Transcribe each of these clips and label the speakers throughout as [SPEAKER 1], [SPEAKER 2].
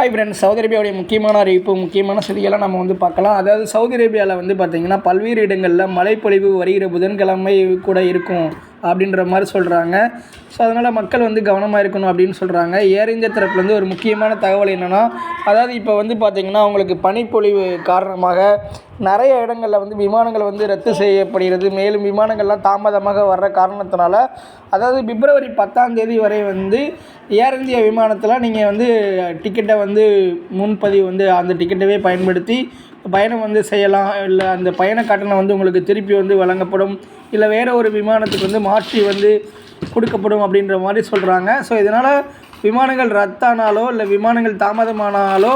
[SPEAKER 1] Hi friends Saudi அரேபியாவுடைய முக்கியமான அறிவிப்பு முக்கியமான செய்தியெல்லாம் நம்ம வந்து பார்க்கலாம். அதாவது சவுதி அரேபியாவில் வந்து பார்த்திங்கன்னா பல்வேறு இடங்களில் மழைப்பொழிவு வருகிற புதன்கிழமை கூட இருக்கும் அப்படின்ற மாதிரி சொல்கிறாங்க ஸோ அதனால் மக்கள் வந்து கவனமாக இருக்கணும் அப்படின்னு சொல்கிறாங்க ஏர் இந்தியா தரப்புலேருந்து ஒரு முக்கியமான தகவல் என்னென்னா அதாவது இப்போ வந்து பார்த்திங்கன்னா அவங்களுக்கு பனிப்பொழிவு காரணமாக நிறைய இடங்களில் வந்து விமானங்கள் வந்து ரத்து செய்யப்படுகிறது. மேலும் விமானங்கள்லாம் தாமதமாக வர்ற காரணத்தினால அதாவது பிப்ரவரி பத்தாம் தேதி வரை வந்து ஏர் இந்தியா விமானத்தில் நீங்கள் வந்து டிக்கெட்டை வந்து முன்பதிவு வந்து அந்த டிக்கெட்டவே பயன்படுத்தி பயணம் வந்து செய்யலாம். இல்லை அந்த பயண கட்டணம் வந்து உங்களுக்கு திருப்பி வந்து வழங்கப்படும். இல்லை வேறு ஒரு விமானத்துக்கு வந்து மாற்றி வந்து கொடுக்கப்படும் அப்படின்ற மாதிரி சொல்கிறாங்க ஸோ இதனால் விமானங்கள் ரத்தானாலோ இல்லை விமானங்கள் தாமதமானாலோ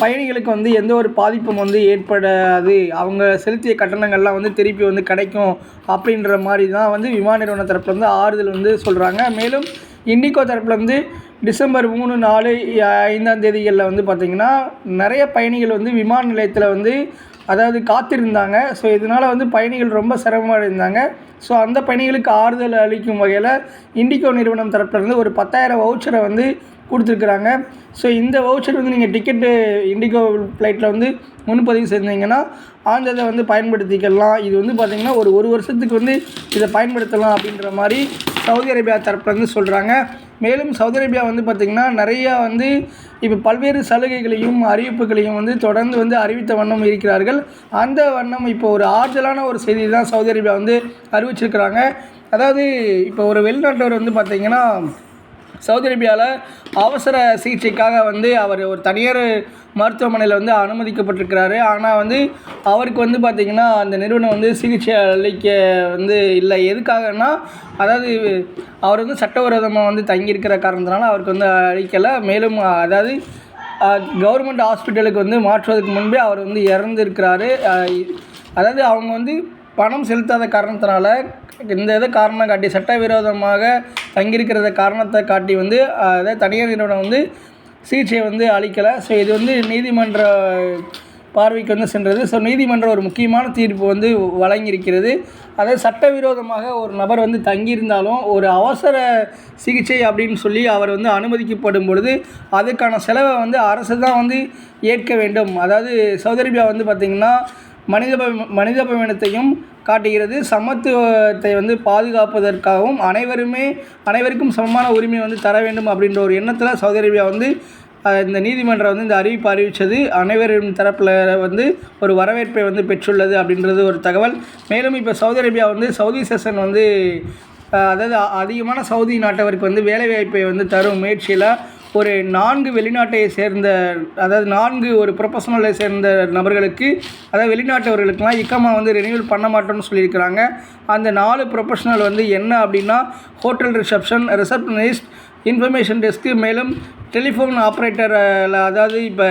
[SPEAKER 1] பயணிகளுக்கு வந்து எந்த ஒரு பாதிப்பும் வந்து ஏற்படாது. அவங்க செலுத்திய கட்டணங்கள்லாம் வந்து திருப்பி வந்து கிடைக்கும் அப்படின்ற மாதிரி தான் வந்து விமான நிறுவன தரப்புல வந்து ஆறுதல் வந்து சொல்கிறாங்க மேலும் இண்டிகோ தரப்புலேருந்து டிசம்பர் மூணு நாலு ஐந்தாம் தேதிகளில் வந்து பார்த்திங்கன்னா நிறைய பயணிகள் வந்து விமான நிலையத்தில் வந்து அதாவது காத்திருந்தாங்க. ஸோ இதனால் வந்து பயணிகள் ரொம்ப சிரமமாக இருந்தாங்க ஸோ அந்த பயணிகளுக்கு ஆறுதல் அளிக்கும் வகையில் இண்டிகோ நிறுவனம் தரப்புலேருந்து ஒரு பத்தாயிரம் வவுச்சரை வந்து கொடுத்துருக்குறாங்க. ஸோ இந்த வவுச்சர் வந்து நீங்கள் டிக்கெட்டு இண்டிகோ ஃப்ளைட்டில் வந்து முன்பதிவு செஞ்சீங்கன்னா ஆஞ்சதை வந்து பயன்படுத்திக்கலாம். இது வந்து பார்த்திங்கன்னா ஒரு ஒரு வருஷத்துக்கு வந்து இதை பயன்படுத்தலாம் அப்படின்ற மாதிரி சவுதி அரேபியா தரப்புலேருந்து சொல்கிறாங்க மேலும் சவுதி அரேபியா வந்து பார்த்திங்கன்னா நிறையா வந்து இப்போ பல்வேறு சலுகைகளையும் அறிவிப்புகளையும் வந்து தொடர்ந்து வந்து அறிவித்த வண்ணம் இருக்கிறார்கள். அந்த வண்ணம் இப்போ ஒரு ஆறுதலான ஒரு செய்தி தான் சவுதி அரேபியா வந்து அறிவிச்சிருக்கிறாங்க. அதாவது இப்போ ஒரு வெளிநாட்டவர் வந்து பார்த்திங்கன்னா சவுதி அரேபியாவில் அவசர சிகிச்சைக்காக வந்து அவர் ஒரு தனியார் மருத்துவமனையில் வந்து அனுமதிக்கப்பட்டிருக்கிறாரு. ஆனால் வந்து அவருக்கு வந்து பார்த்திங்கன்னா அந்த நிறுவனம் வந்து சிகிச்சை அளிக்க வந்து இல்லை. எதுக்காகன்னா அதாவது அவர் வந்து சட்டவிரோதமாக வந்து தங்கியிருக்கிற காரணத்தினால அவருக்கு வந்து அளிக்கலை. மேலும் அதாவது கவர்மெண்ட் ஹாஸ்பிட்டலுக்கு வந்து மாற்றுவதற்கு முன்பே அவர் வந்து இறந்துருக்கிறாரு. அதாவது அவங்க வந்து பணம் செலுத்தாத காரணத்தினால இந்த இதை காரணம் காட்டி சட்டவிரோதமாக தங்கியிருக்கிறத காரணத்தை காட்டி வந்து அதை அதாவது தனியார் நிறுவனம் வந்து சிகிச்சையை வந்து அளிக்கலை. ஸோ இது வந்து நீதிமன்ற பார்வைக்கு வந்து சென்றது. ஸோ நீதிமன்றம் ஒரு முக்கியமான தீர்ப்பு வந்து வழங்கியிருக்கிறது. அதாவது சட்டவிரோதமாக ஒரு நபர் வந்து தங்கியிருந்தாலும் ஒரு அவசர சிகிச்சை அப்படின்னு சொல்லி அவர் வந்து அனுமதிக்கப்படும் பொழுது அதுக்கான செலவை வந்து அரசு தான் வந்து ஏற்க வேண்டும். அதாவது சௌதரிபியா வந்து பார்த்திங்கன்னா மனித மனிதாபிமானத்தையும் காட்டுகிறது. சமத்துவத்தை வந்து பாதுகாப்பதற்காகவும் அனைவருமே அனைவருக்கும் சமமான உரிமை வந்து தர வேண்டும் அப்படின்ற ஒரு எண்ணத்தில் சவுதி அரேபியா வந்து இந்த நீதிமன்றம் வந்து இந்த அறிவிப்பு அறிவித்தது அனைவரின் தரப்பில் வந்து ஒரு வரவேற்பை வந்து பெற்றுள்ளது அப்படின்றது ஒரு தகவல். மேலும் இப்போ சவுதி அரேபியா வந்து சவுதி செஷன் வந்து அதாவது அதிகமான சவுதி நாட்டவருக்கு வந்து வேலைவாய்ப்பை வந்து தரும் முயற்சியில் ஒரு நான்கு வெளிநாட்டை சேர்ந்த அதாவது நான்கு ஒரு ப்ரொஃபஷனலை சேர்ந்த நபர்களுக்கு அதாவது வெளிநாட்டவர்களுக்கெலாம் இக்கமா வந்து ரினியூவல் பண்ண மாட்டோம்னு சொல்லியிருக்கிறாங்க. அந்த நாலு ப்ரொஃபஷனல் வந்து என்ன அப்படின்னா hotel reception receptionist information desk மேலும் டெலிஃபோன் ஆப்ரேட்டரில் அதாவது இப்போ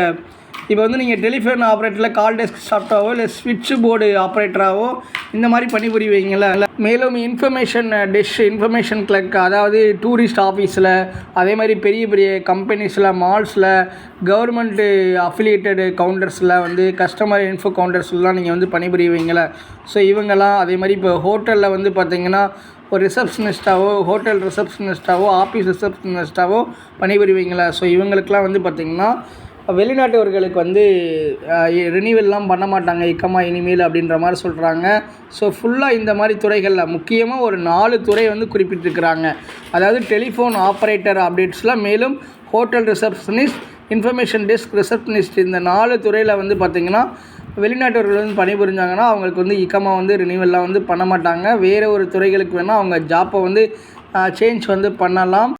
[SPEAKER 1] இப்போ வந்து நீங்கள் டெலிஃபோன் ஆப்ரேட்டரில் கால் டெஸ்க் ஸ்டாஃப்டாவோ இல்லை ஸ்விட்ச் போர்டு ஆப்ரேட்டராகவோ இந்த மாதிரி பணிபுரிவீங்களா இல்லை மேலும் இன்ஃபர்மேஷன் டிஷ் இன்ஃபர்மேஷன் கிளர்க் அதாவது டூரிஸ்ட் ஆஃபீஸில் அதே மாதிரி பெரிய பெரிய கம்பெனிஸில் மால்ஸில் கவர்மெண்ட்டு அஃபிலியேட்டடு கவுண்டர்ஸில் வந்து கஸ்டமர் இன்ஃபோ கவுண்டர்ஸ்லாம் நீங்கள் வந்து பணிபுரிவீங்களா ஸோ இவங்கெல்லாம் அதே மாதிரி இப்போ ஹோட்டலில் வந்து பார்த்தீங்கன்னா ஒரு ரிசப்ஷனிஸ்ட்டாவோ ஹோட்டல் ரிசப்ஷனிஸ்ட்டாவோ ஆஃபீஸ் ரிசப்ஷனிஸ்ட்டாவோ பணிபுரிவீங்களா ஸோ இவங்களுக்கெலாம் வந்து பார்த்திங்கன்னா வெளிநாட்டவர்களுக்கு வந்து ரினிவல்லாம் பண்ண மாட்டாங்க. இக்கமா இனிமேல் அப்படின்ற மாதிரி சொல்கிறாங்க ஸோ ஃபுல்லாக இந்த மாதிரி துறைகளில் முக்கியமாக ஒரு நாலு துறை வந்து குறிப்பிட்டிருக்கிறாங்க. அதாவது டெலிஃபோன் ஆப்ரேட்டர் அப்டேட்ஸ்லாம் மேலும் hotel receptionist information desk receptionist இந்த நாலு துறையில் வந்து பார்த்திங்கன்னா வெளிநாட்டவர்கள் வந்து பணிபுரிஞ்சாங்கன்னா அவங்களுக்கு வந்து இக்கமாக வந்து ரினிவல்லாம் வந்து பண்ண மாட்டாங்க. வேறு ஒரு துறைகளுக்கு வேணால் அவங்க ஜாப்பை வந்து சேஞ்ச் வந்து பண்ணலாம்.